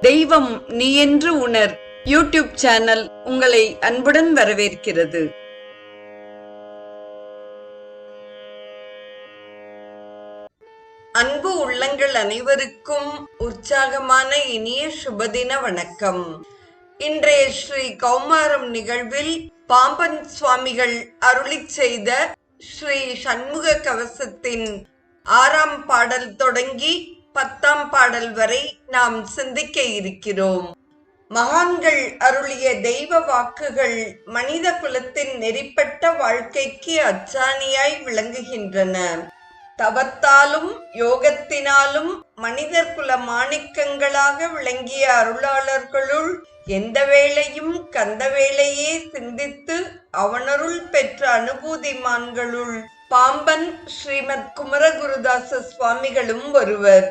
தெய்வம் நீ என்று உணர். யூடியூப் சேனல் உங்களை அன்புடன் வரவேற்கிறது. அன்பு உள்ளங்கள் அனைவருக்கும் உற்சாகமான இனிய சுபதின வணக்கம். இன்றைய ஸ்ரீ கௌமாரம் நிகழ்வில் பாம்பன் சுவாமிகள் அருளிச் செய்த ஸ்ரீ சண்முக கவசத்தின் ஆறாம் பாடல் தொடங்கி பத்தாம் பாடல் வரை நாம் சிந்திக்க இருக்கிறோம். மகான்கள் அருளிய தெய்வ வாக்குகள் மனித குலத்தின் நெறிப்பட்ட வாழ்க்கைக்கு அச்சாணியாய் விளங்குகின்றன. தவத்தாலும் யோகத்தினாலும் மனிதர் குல மாணிக்கங்களாக விளங்கிய அருளாளர்களுள் எந்த வேளையும் கந்த வேளையே சிந்தித்து அவனருள் பெற்ற அனுபூதிமான்களுள் பாம்பன் ஸ்ரீமத் குமரகுருதாச சுவாமிகளும் ஒருவர்.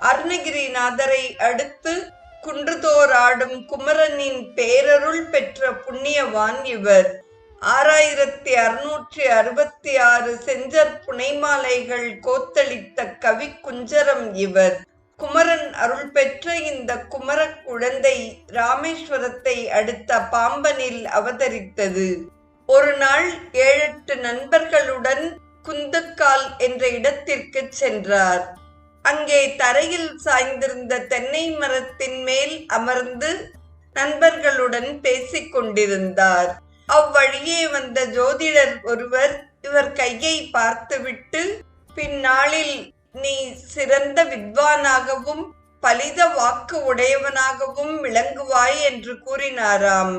அருணகிரிநாதரை அடுத்து குன்றுதோராடும் குமரனின் பேரருள் பெற்ற புண்ணியவான் இவர். ஆறாயிரத்தி அறுநூற்றி அறுபத்தி ஆறு செஞ்சற் புனைமாலைகள் கோத்தளித்த கவி குஞ்சரம் இவர். குமரன் அருள் பெற்ற இந்த குமர குழந்தை ராமேஸ்வரத்தை அடுத்த பாம்பனில் அவதரித்தது. ஒரு நாள் ஏழெட்டு நண்பர்களுடன் குந்துக்கால் என்ற இடத்திற்கு சென்றார். அங்கே தரையில் சாய்ந்திருந்த தென்னை மரத்தின் மேல் அமர்ந்து நண்பர்களுடன் பேசிக் கொண்டிருந்தார் அவ்வழியே வந்த ஜோதிடர் ஒருவர் இவர் கையை பார்த்துவிட்டு பின்னாளில் நீ சிறந்த வித்வானாகவும் பலித வாக்கு உடையவனாகவும் விளங்குவாய் என்று கூறினாராம்.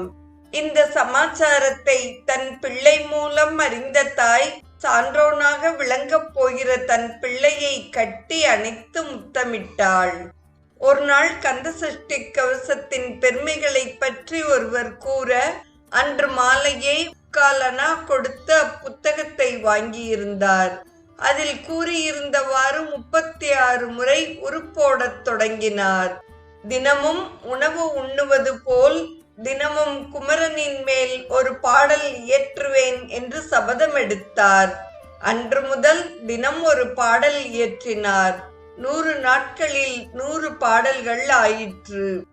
இந்த சமாச்சாரத்தை தன் பிள்ளை மூலம் அறிந்த தாய் சான்றோனாக விளங்கப் போகிற தன் பிள்ளையை கட்டி அணைத்து முத்தமிட்டாள். ஒரு நாள் கந்தசஷ்டி கவசத்தின் பெருமைகளை பற்றி ஒருவர் கூற அன்று மாலையே காலனா கொடுத்து அப்புத்தகத்தை வாங்கியிருந்தார். அதில் கூறியிருந்தவாறு முப்பத்தி ஆறு முறை உருப்போடத் தொடங்கினார். தினமும் உணவு உண்ணுவது போல் தினமும் குமரனின் மேல் ஒரு பாடல் இயற்றுவேன் என்று சபதம் எடுத்தார். அன்று முதல் தினம் ஒரு பாடல் இயற்றினார். நூறு நாட்களில் நூறு பாடல்கள் ஆயிற்று.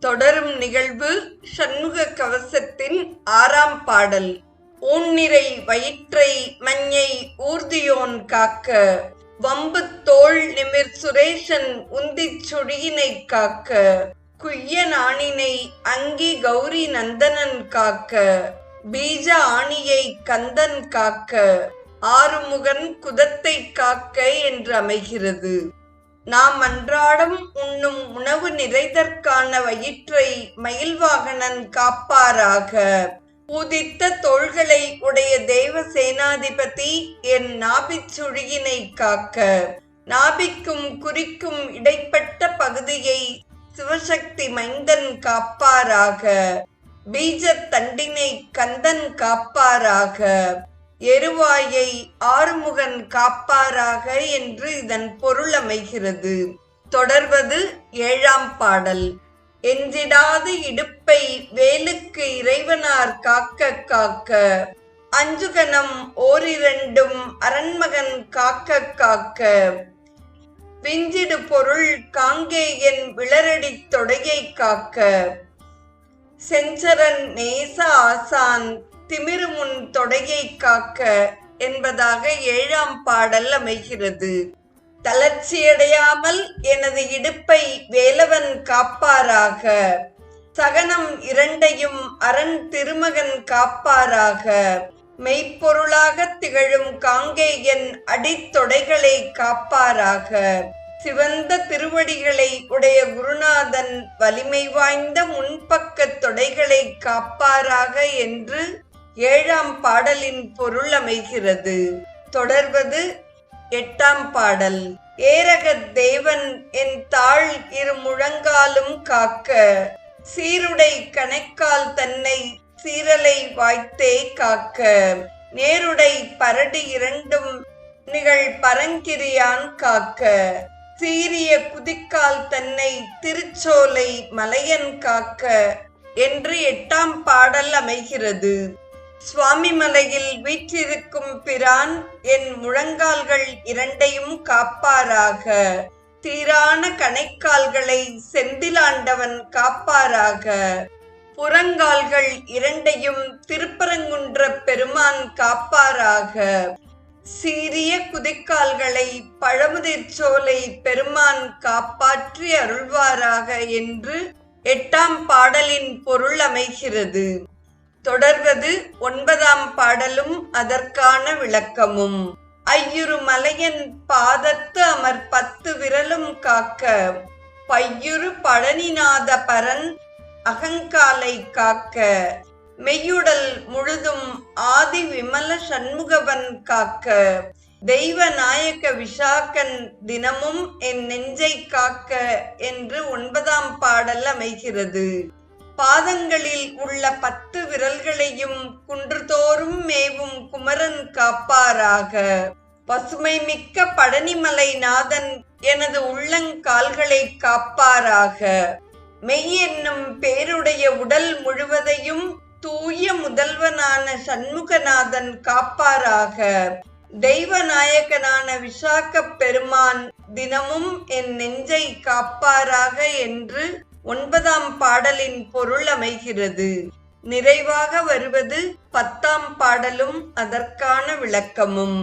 தொடரும் நிகழ்வு சண்முக கவசத்தின் ஆறாம் பாடல். ஊன்னிறை வயிற்றை மஞ்சை ஊர்தியோன் காக்க. வம்பு தோள் நிமிர் சுரேஷன் உந்திச் சுழியினை காக்க. குய்ய நாணினை அங்கி கௌரி நந்தனன் காக்க பீஜ ஆணியை கந்தன் காக்க ஆறுமுகன் குதத்தை காக்க என்று அமைகிறது. நாம் அன்றாடம் உண்ணும் உணவு நிறைதற்கான வயிற்றை மயில்வாகனன் காப்பாராக. உதித்த தோள்களை உடைய தேவ சேனாதிபதி என் நாபிச்சுழியினை காக்க நாபிக்கும் குறிக்கும் இடைப்பட்ட பகுதியை சிவசக்தி மைந்தன் காப்பாராக. பீஜ தண்டினை கந்தன் காப்பாராக. எருவாயை ஆறுமுகன் காப்பாராக என்று இதன் பொருள் அமைகிறது. தொடர்வது ஏழாம் பாடல். எஞ்சிடாது இடுப்பை வேலுக்கு இறைவனார் காக்க காக்க. அஞ்சுகனம் ஓரிரண்டும் அரண்மகன் காக்க காக்க. விஞ்சிடு பொருள் காங்கேயன் விளரடி தொடையை காக்க. செஞ்சரன் நேச ஆசான் திமிருமுன் தொடையை காக்க என்பதாக ஏழாம் பாடல் அமைகிறது. தளர்ச்சியடையாமல் எனது இடுப்பை வேலவன் காப்பாராக. சகனம் இரண்டையும் அரண் திருமகன் காப்பாராக. மெய்ப்பொருளாக திகழும் காங்கேயன் அடித்தொடைகளை காப்பாராக. சிவந்த திருவடிகளை உடைய குருநாதன் வலிமை வாய்ந்த முன்பக்க தொடைகளை காப்பாராக என்று ஏழாம் பாடலின் பொருள் அமைகிறது. தொடர்வது எட்டாம் பாடல். ஏரகத் தேவன் என் தாழ் இரு முழங்காலும் காக்க சீருடை கணைக்கால் தன் சீரலை வாய்த்தே காக்க. நேருடை பரடு இரண்டும் நிகழ் பரங்கிரியான் காக்க. சீரிய குதிக்கால் தன்னை திருச்சோலை மலையன் காக்க. என்று எட்டாம் பாடல் அமைகிறது. சுவாமி மலையில் வீற்றிருக்கும் பிரான் என் முழங்கால்கள் இரண்டையும் காப்பாராக. தீரான கணைக்கால்களை செந்திலாண்டவன் காப்பாராக. புறங்கால்கள் இரண்டையும் திருப்பரங்குன்ற பெருமான் காப்பாராக. சீரிய குதிக்கால்களை பழமுதிர்ச்சோலை பெருமான் காப்பாற்றி அருள்வாராக என்று எட்டாம் பாடலின் பொருள் அமைகிறது. தொடர்வது ஒன்பதாம் பாடலும் அதற்கான விளக்கமும். ஐயுறு மலையன் பாதத்து அமர் பத்து விரலும் காக்க. பையுறு பழனிநாத பரன் அகங்காலை காக்க மெய்யுடல் முழுதும் ஆதி விமல சண்முகவன் காக்க தெய்வ நாயக்க விஷாக்கன் தினமும் என் நெஞ்சை காக்க என்று ஒன்பதாம் பாடல் அமைகிறது. பாதங்களில் உள்ள பத்து விரல்களையும் குன்றுதோறும் மேவும் குமரன் காப்பாராக. பசுமை மிக்க பழனிமலை நாதன் எனது உள்ளங்கால்களை காப்பாராக. மெய் என்னும் பேருடைய உடல் முழுவதையும் தூய முதல்வனான சண்முகநாதன் காப்பாராக. தெய்வநாயகனான விசாக்க பெருமான் தினமும் என் நெஞ்சை காப்பாராக என்று ஒன்பதாம் பாடலின் பொருள் அமைகிறது. நிறைவாக வருவது பத்தாம் பாடலும் அதற்கான விளக்கமும்.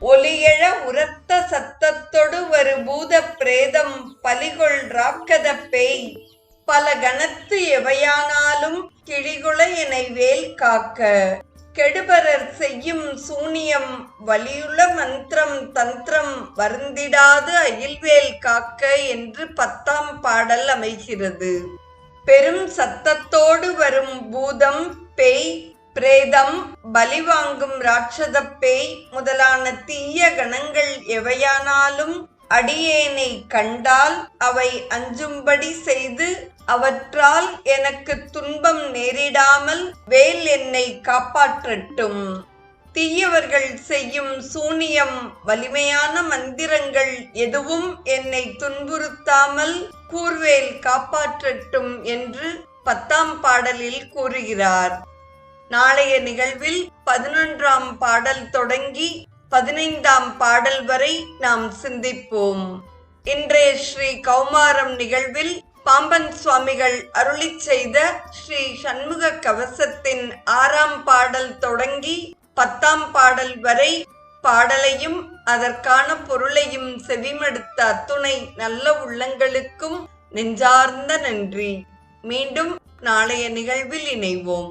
ஒலியழ உரத்த சத்தத்தொடு வரு பூத பிரேதம் பலிகொள் ராக்கத பேய். பல கணத்து எவையானாலும் கிழிகுல எனை வேல் காக்க. கெடுபரர் செய்யும் சூனியம் வலியுள்ள மந்திரம் தந்திரம் வருந்திடாது அயில்வேல் காக்க என்று பத்தாம் பாடல் அமைகிறது. பெரும் சத்தத்தோடு வரும் பூதம் பேய் பிரேதம் பலி வாங்கும் ராட்சத பேய் முதலான தீய கணங்கள் எவையானாலும் அடியேனை கண்டால் அவை அஞ்சும்படி செய்து அவற்றால் எனக்கு துன்பம் நேரிடாமல் வேல் என்னை காப்பாற்றட்டும். தீயவர்கள் செய்யும் சூனியம் வலிமையான மந்திரங்கள் எதுவும் என்னை துன்புறுத்தாமல் கூர்வேல் காப்பாற்றட்டும் என்று பத்தாம் பாடலில் கூறுகிறார். நாளைய நிகழ்வில் பதினொன்றாம் பாடல் தொடங்கி பதினைந்தாம் பாடல் வரை நாம் சிந்திப்போம். இன்றைய ஸ்ரீ கௌமாரம் நிகழ்வில் பாம்பன் சுவாமிகள் அருளிச் செய்த ஸ்ரீ சண்முக கவசத்தின் ஆறாம் பாடல் தொடங்கி பத்தாம் பாடல் வரை பாடலையும் அதற்கான பொருளையும் செவிமடுத்த அத்துணை நல்ல உள்ளங்களுக்கும் நெஞ்சார்ந்த நன்றி. மீண்டும் நாளைய நிகழ்வில் இணைவோம்.